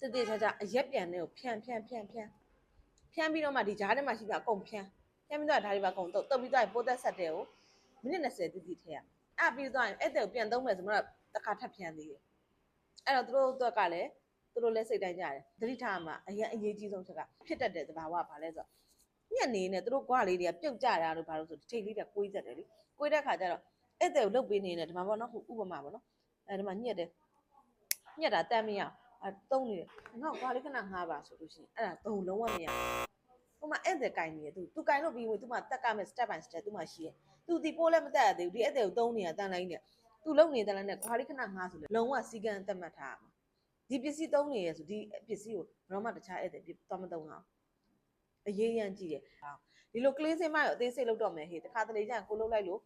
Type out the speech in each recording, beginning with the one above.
တည်တည်ချာချာအရက်ပြန်တဲ့ကိုဖြန်းဖြန်းဖြန်းဖြန်းဖြန်းပြီးတော့မှဒီဂျားထဲမှာရှိတာအကုန်ဖြန်းဖြန်းပြီးတော့ဒါတွေပါအကုန်တုတ်တုတ်ပြီးတော့ပိုးသက်ဆက်တဲ့ကိုမိနစ်20တိတိထည့်ရအဲ့ပြီးတော့အဲ့တဲ့ကိုပြန်သုံးမယ်ဆိုတော့တစ်ခါထပ်ဖြန်းသေးတယ်အဲ့တော့သူတို့အတွက်ကလည်းသူတို့လည်းစိတ်တိုင်းကြတယ်သတိထားမှာအရင်အရေးကြီးဆုံးချက်ကဖြစ်တတ်တဲ့သဘာဝဘာလဲဆိုတော့ညက်နေနေသူတို့ကွာလေးတွေကပြုတ်ကြတာလို့ဘာလို့ဆိုထိတ်လေးတွေကကိုးကြတယ်လေကိုးတဲ့ခါကျတော့အဲ့တဲ့ကိုလုတ်ပေးနေတယ်ဒီမှာပေါ့နော်ဟိုဥပမာပေါ့နော်အဲဒီမှာညက်တယ်ညက်တာတမ်းမရအဲ တုံးနေတယ်နောက်ကွာလေးခဏငှားပါဆိုလို့ရှိရင်အဲ့ဒါတုံးလုံးဝမရဟိုမှာအဲ့တဲ့ကင်နေတယ်သူသူကင်လို့ပြီးဝင်သူမှတက်ကမဲ့ step by step သူမှရှိတယ်သူဒီပိုးလည်းမတက်ရသေးဘူးဒီအဲ့တဲ့ကိုတုံးနေတာတန်လိုက်နေသူလုံနေတယ်လည်းနဲ့ကွာလေးခဏငှားဆိုလေလုံးဝစီကံတက်မှတ်ထားရမှာဒီပစ္စည်းတုံးနေရဆိုဒီပစ္စည်းကိုဘယ်တော့မှတခြားအဲ့တဲ့တော့မတုံးအောင်အရေးရန်ကြည့်တယ်ဒီလိုကလေးစင်းမရောအသေးစိတ်လောက်တော့မယ်ဟေးတခါတလေကျရင်ကိုလုံးလိုက်လို့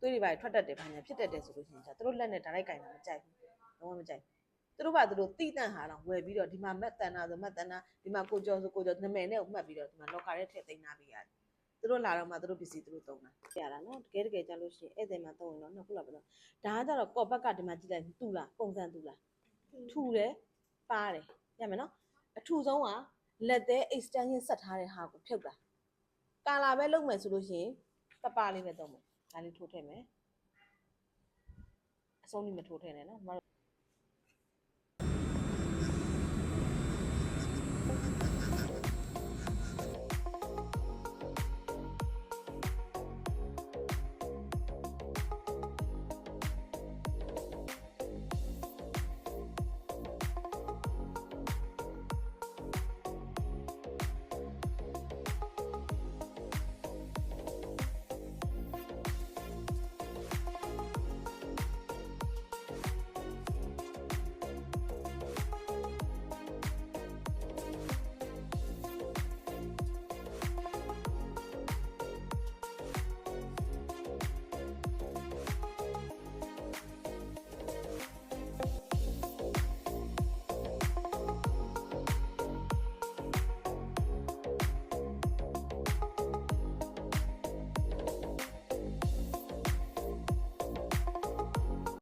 သွေးတွေပါထွက်တတ်တယ်ဘာညာဖြစ်တတ်တယ်ဆိုလို့ရှိရင်ကျသူတို့လက်နဲ့ဒါလိုက်ကင်တာမကြိုက်ဘူးလုံးဝမကြိုက် သူတို့ဘာသူတို့တိတန့်ဟာတော့ဝယ်ပြီးတော့ဒီမှာမက်တန်နာဆိုမက်တန်နာဒီမှာကိုကျော်ဆိုကိုကျော်နာမည်နဲ့ကိုမှတ်ပြီးတော့ဒီမှာလော်ကာထဲထည့်သိမ်းထားပေးရတယ်သူတို့လာတော့မှသူတို့ပစ္စည်းသူတို့သုံးတာရတာနော်တကယ်တကယ်ကြလို့ရှိရင်ဧည့်သည်မှာသုံးရင်တော့နှစ်ခုလောက်ပဲတော့ဒါကကြတော့ကော့ဘက်ကဒီမှာကြည့်လိုက်တူလားပုံစံတူလားထူတယ်ပါတယ်ရမယ်နော်အထူဆုံးကလက်သေး extension ဆက်ထားတဲ့ဟာကိုဖြုတ်တာကာလာပဲလုပ်မယ်ဆိုလို့ရှိရင်ပပလေးပဲသုံးမယ်ဒါလေးထိုးထည့်မယ်အဆုံးကြီးမထိုးထည့်နဲ့နော်မတို့